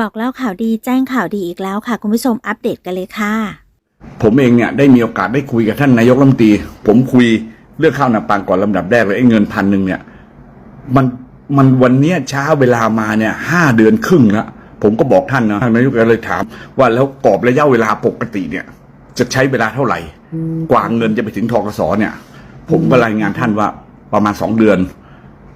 บอกเล่าข่าวดีแจ้งข่าวดีอีกแล้วค่ะ คุณผู้ชมอัปเดตกันเลยค่ะ ผมเองเนี่ยได้มีโอกาสได้คุยกับท่านนายกรัฐมนตรี ผมคุยเรื่องข้าวนาปังก่อนลำดับแรกเลยไอ้เงินพันหนึ่งเนี่ย มันมันวันเนี้ยช้าเวลามาเนี่ยห้าเดือนครึ่งแล้วผมก็บอกท่านนะท่านนายกก็เลยถาม ว่าแล้วกรอบระยะเวลาปกติเนี่ย จะใช้เวลาเท่าไหร่ กว่าเงินจะไปถึงทกสเนี่ย ผมก็รายงานท่านว่าประมาณสองเดือน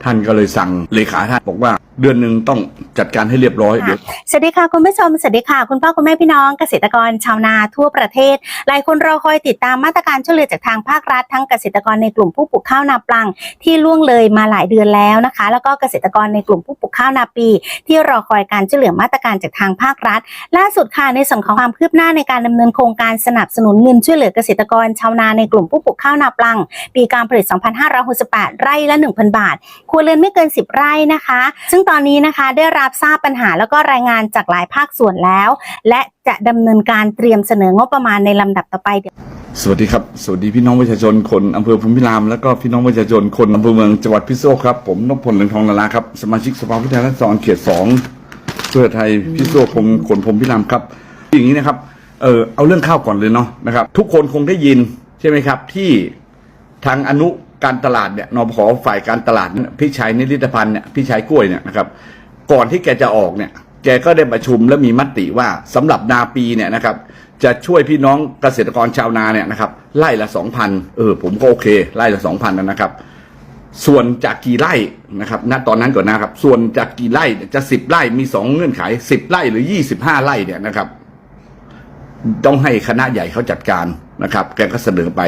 ท่านก็เลยสั่งเลขาท่านบอกว่า เดือนหนึ่งต้องจัดการให้เรียบร้อยเดี๋ยว สวัสดีค่ะคุณผู้ชมสวัสดีค่ะคุณพ่อคุณแม่พี่น้องเกษตรกรชาวนาทั่วประเทศ หลายคนรอคอยติดตามมาตรการช่วยเหลือจากทางภาครัฐ ทั้งเกษตรกรในกลุ่มผู้ปลูกข้าวนาปลังที่ล่วงเลยมาหลายเดือนแล้วนะคะ แล้วก็เกษตรกรในกลุ่มผู้ปลูกข้าวนาปี ที่รอคอยการช่วยเหลือมาตรการจากทางภาครัฐ ล่าสุดค่ะในส่วนของความคืบหน้าในการดำเนินโครงการสนับสนุนเงินช่วยเหลือเกษตรกรชาวนาในกลุ่มผู้ปลูกข้าวนาปลัง ปีการผลิต 2568 ไร่ละ 1,000 บาทครัวเรือนไม่เกิน 10 ไร่นะคะ ซึ่งตอนนี้นะคะได้รับทราบปัญหาแล้วก็รายงานจากหลายภาคส่วนแล้ว และจะดำเนินการเตรียมเสนองบประมาณในลำดับต่อไปเดี๋ยวสวัสดีครับ สวัสดีพี่น้องประชาชนคนอำเภอภูมิพิราม แล้วก็พี่น้องประชาชนคนอำเภอเมืองจังหวัดพิษณุโลกครับ ผมนพพลเหลืองทองนาราครับ สมาชิกสภาผู้แทนราษฎรเขตสองเพื่อไทยพิษณุโลกคงคนภูมิพิรามครับ อย่างนี้นะครับ เออเอาเรื่องข้าวก่อนเลยเนาะนะครับ ทุกคนคงได้ยินใช่ไหมครับ ที่ทางอนุ การตลาดเนี่ยนบขฝ่ายการตลาดนี่พี่ชัยนิริตพันธ์เนี่ยพี่ชัยกล้วยเนี่ยนะครับก่อนที่แกจะออกเนี่ยแกก็ได้ประชุมและมีมติว่าสำหรับนาปีเนี่ยนะครับจะช่วยพี่น้องเกษตรกรชาวนาเนี่ยนะครับไร่ละสองพันเออผมก็โอเคไร่ละสองพันนะครับ ส่วนจากกี่ไร่นะครับณตอนนั้นก่อนนะครับ ส่วนจากกี่ไร่จะสิบไร่มีสองเงื่อนไขสิบไร่หรือยี่สิบห้าไร่เนี่ยนะครับ ต้องให้คณะใหญ่เขาจัดการนะครับ แกก็เสนอไป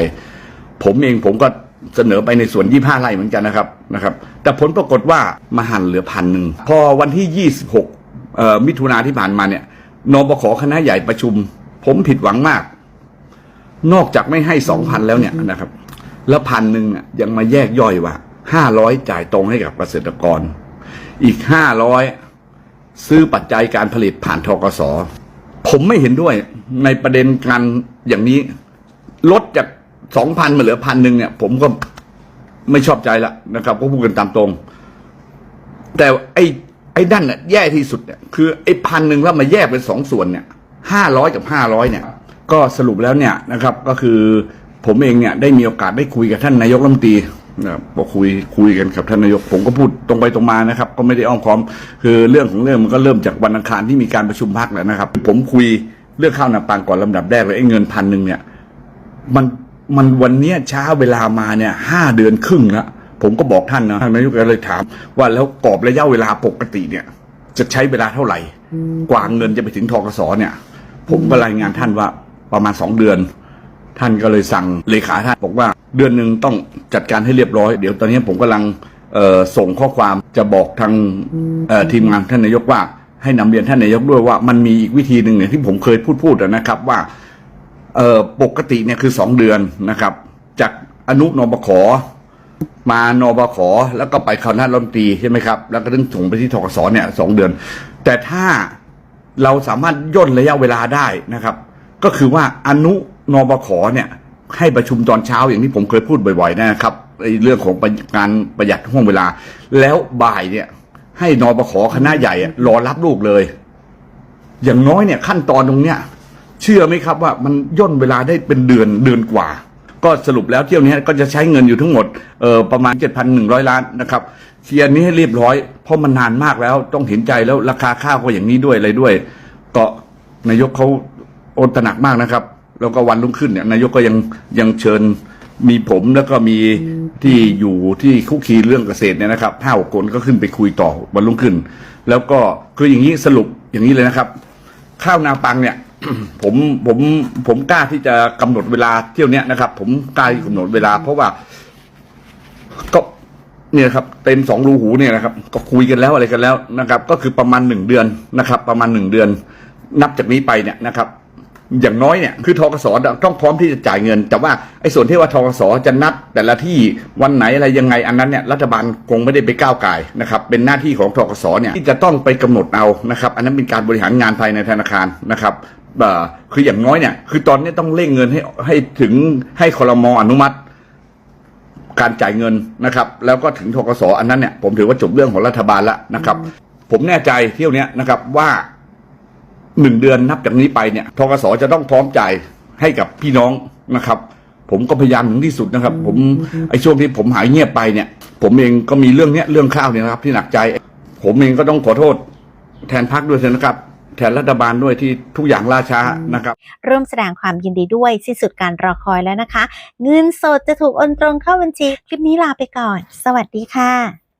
ผมเองผมก็ เสนอไปในส่วนยี่ห้าไร่เหมือนกันนะครับนะครับ แต่ผลปรากฏว่ามาหันเหลือพันหนึ่งพอวันที่ยี่สิบหกมิถุนาที่ผ่านมาเนี่ยนบขคณะใหญ่ประชุม ผมผิดหวังมาก นอกจากไม่ให้สองพันแล้วเนี่ยนะครับ แล้วพันหนึ่งอะยังมาแยกย่อยว่าห้าร้อยจ่ายตรงให้กับเกษตรกร อีกห้าร้อยซื้อปัจจัยการผลิตผ่านทกสผมไม่เห็นด้วยในประเด็นการอย่างนี้ลดจาก สองพันมาเหลือพันหนึ่งเนี่ย ผมก็ไม่ชอบใจละนะครับก็พูดกันตามตรง แต่ไอ้ไอ้ด้านน่ะแย่ที่สุดเนี่ยคือไอ้พันหนึ่งแล้วมาแยกเป็นสองส่วนเนี่ยห้าร้อยกับห้าร้อยเนี่ย ก็สรุปแล้วเนี่ยนะครับ ก็คือผมเองเนี่ยได้มีโอกาสได้คุยกับท่านนายกรัฐมนตรีนะครับก็คุยคุยกันกับท่านนายก ผมก็พูดตรงไปตรงมานะครับ ก็ไม่ได้อ้อมค้อม คือเรื่องของเรื่องมันก็เริ่มจากวันอังคารที่มีการประชุมพักแล้วนะครับ ผมคุยเรื่องข้าวหนาปังก่อนลำดับแรกเลยไอ้เงินพันหนึ่งเนี่ย มัน มันวันเนี้ยช้าเวลามาเนี่ยห้าเดือนครึ่งแล้วผมก็บอกท่านนะท่านนายกก็เลยถาม ว่าแล้วกรอบระยะเวลาปกติเนี่ย จะใช้เวลาเท่าไหร่ กว่าเงินจะไปถึงทกสเนี่ย ผมก็รายงานท่านว่าประมาณสองเดือน ท่านก็เลยสั่งเลขาท่านบอกว่าเดือนหนึ่งต้องจัดการให้เรียบร้อย เดี๋ยวตอนนี้ผมกำลังเอ่อส่งข้อความจะบอกทางเอ่อทีมงานท่านนายกว่า ให้นำเรียนท่านนายกด้วยว่ามันมีอีกวิธีหนึ่งเนี่ยที่ผมเคยพูดพูดๆนะครับว่า เอ่อปกติเนี่ยคือสองเดือนนะครับ จากอนุนบขมานบขแล้วก็ไปคณะรัฐมนตรีใช่ไหมครับ แล้วก็ถึงส่งไปที่ทกสเนี่ยสองเดือน แต่ถ้าเราสามารถย่นระยะเวลาได้นะครับ ก็คือว่าอนุนบขเนี่ยให้ประชุมตอนเช้าอย่างที่ผมเคยพูดบ่อยๆนะครับไอ้เรื่องของการประหยัดห่วงเวลา แล้วบ่ายเนี่ย ให้นบขคณะใหญ่อะรอรับลูกเลย อย่างน้อยเนี่ยขั้นตอนตรงเนี้ย เชื่อไหมครับว่ามันย่นเวลาได้เป็นเดือนเดือนกว่า ก็สรุปแล้วเที่ยวนี้ก็จะใช้เงินอยู่ทั้งหมดเออประมาณ 7,100 ล้านนะครับเคลียร์นี้ให้เรียบร้อยเพราะมันนานมากแล้วต้องเห็นใจแล้วราคาข้าวก็อย่างนี้ด้วยอะไรด้วย ก็นายกเขาโอนตระหนักมากนะครับ แล้วก็วันรุ่งขึ้นเนี่ยนายกก็ยังยังเชิญมีผมแล้วก็มีที่อยู่ที่คุกคีเรื่องเกษตรเนี่ยนะครับห้าหกคนก็ขึ้นไปคุยต่อวันรุ่งขึ้น แล้วก็คืออย่างนี้สรุปอย่างนี้เลยนะครับ ข้าวนาปังเนี่ย ผมผมผมกล้าที่จะกำหนดเวลาเที่ยวเนี้ยนะครับ ผมกล้าที่กำหนดเวลา เพราะว่า ก็เนี่ยครับเต็มสองรูหูเนี่ยนะครับ ก็คุยกันแล้วอะไรกันแล้วนะครับ ก็คือประมาณหนึ่งเดือนนะครับ ประมาณหนึ่งเดือน นับจากนี้ไปเนี่ยนะครับ อย่างน้อยเนี่ยคือทกสต้องพร้อมที่จะจ่ายเงิน แต่ว่าไอ้ส่วนที่ว่าทกสจะนัดแต่ละที่วันไหนอะไรยังไงอันนั้นเนี่ยรัฐบาลคงไม่ได้ไปก้าวไก่นะครับ เป็นหน้าที่ของทกสเนี่ยที่จะต้องไปกำหนดเอานะครับ อันนั้นเป็นการบริหารงานภายในธนาคารนะครับ คืออย่างน้อยเนี่ยคือตอนนี้ต้องเร่งเงินให้ให้ถึงให้คอรมออนุมัติ การจ่ายเงินนะครับ แล้วก็ถึงทกสอันนั้นเนี่ยผมถือว่าจบเรื่องของรัฐบาลแล้วนะครับ ผมแน่ใจเที่ยวเนี้ยนะครับว่าหนึ่งเดือนนับจากนี้ไปเนี่ยทกสจะต้องพร้อมจ่ายให้กับพี่น้องนะครับ ผมก็พยายามถึงที่สุดนะครับ ผมไอ้ช่วงที่ผมหายเงียบไปเนี่ย ผมเองก็มีเรื่องเนี้ยเรื่องข้าวเนี่ยนะครับ ที่หนักใจ ผมเองก็ต้องขอโทษแทนพักด้วยนะครับ แทนรัฐบาลด้วยที่ทุกอย่างล่าช้านะครับ ร่วมแสดงความยินดีด้วยสิ้นสุดการรอคอยแล้วนะคะ เงินสดจะถูกโอนตรงเข้าบัญชี คลิปนี้ลาไปก่อน สวัสดีค่ะ